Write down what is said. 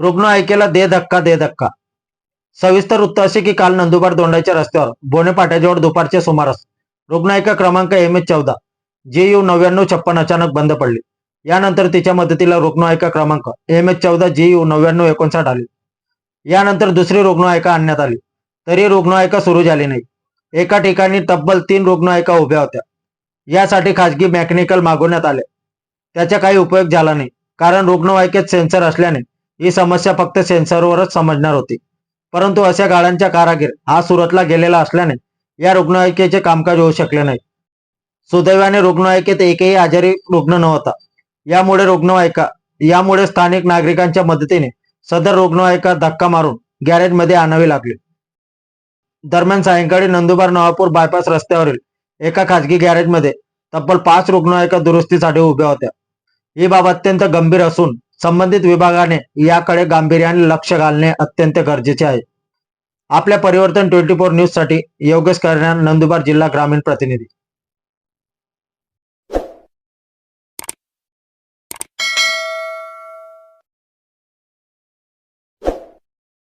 रुग्णवाहिकेला दे धक्का दे धक्का. सविस्तर वृत्त असे की काल नंदुरबार दोंडाच्या रस्त्यावर बोने पाट्याजवळ दुपारच्या सुमारास रुग्णवाहिका क्रमांक एम एच चौदा जे यू नव्याण्णव छप्पन अचानक बंद पडली. यानंतर तिच्या मदतीला रुग्णवाहिका क्रमांक एम एच चौदा जी यू नव्याण्णव एकोणसाठ आली. यानंतर दुसरी रुग्णवाहिका आणण्यात आली. तरी रुग्णवाहिका सुरू झाली नाही. एका ठिकाणी तब्बल तीन रुग्णवाहिका उभ्या होत्या. यासाठी खासगी मेकॅनिकल मागवण्यात आले. त्याचा काही उपयोग झाला नाही. कारण रुग्णवाहिकेत सेन्सर असल्याने ही समस्या फक्त सेन्सरवरच समजणार होती. परंतु अशा गाड्यांचा कारागीर हा सुरतला गेलेला असल्याने या रुग्णवाहिकेचे कामकाज होऊ शकले नाही. सुदैवाने रुग्णवाहिकेत एकही आजारी रुग्ण नव्हता. यामुळे रुग्णवाहिका यामुळे स्थानिक नागरिकांच्या मदतीने सदर रुग्णवाहिका धक्का मारून गॅरेजमध्ये आणावी लागली. दरम्यान सायंकाळी नंदुरबार नवापूर बायपास रस्त्यावरील एका खासगी गॅरेजमध्ये तब्बल पाच रुग्णवाहिका दुरुस्तीसाठी उभ्या होत्या. ही बाब अत्यंत गंभीर असून संबंधित विभागाने याकडे गांभीर्याने लक्ष घालणे अत्यंत गरजेचे आहे. आपल्या परिवर्तन ट्वेंटी फोर न्यूजसाठी योगेश करणार नंदुरबार जिल्हा ग्रामीण प्रतिनिधी.